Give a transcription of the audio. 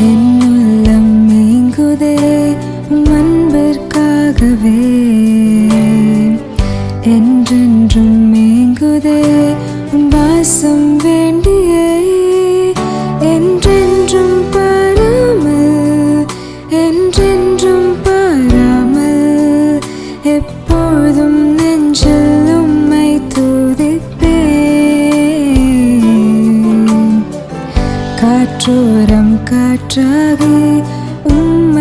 என் நீங்குதே அன்பிற்காகவே. என்றென்றும் மேங்குதே வாசம் வேண்டி காற்றோரம் காற்றாகி உம்மை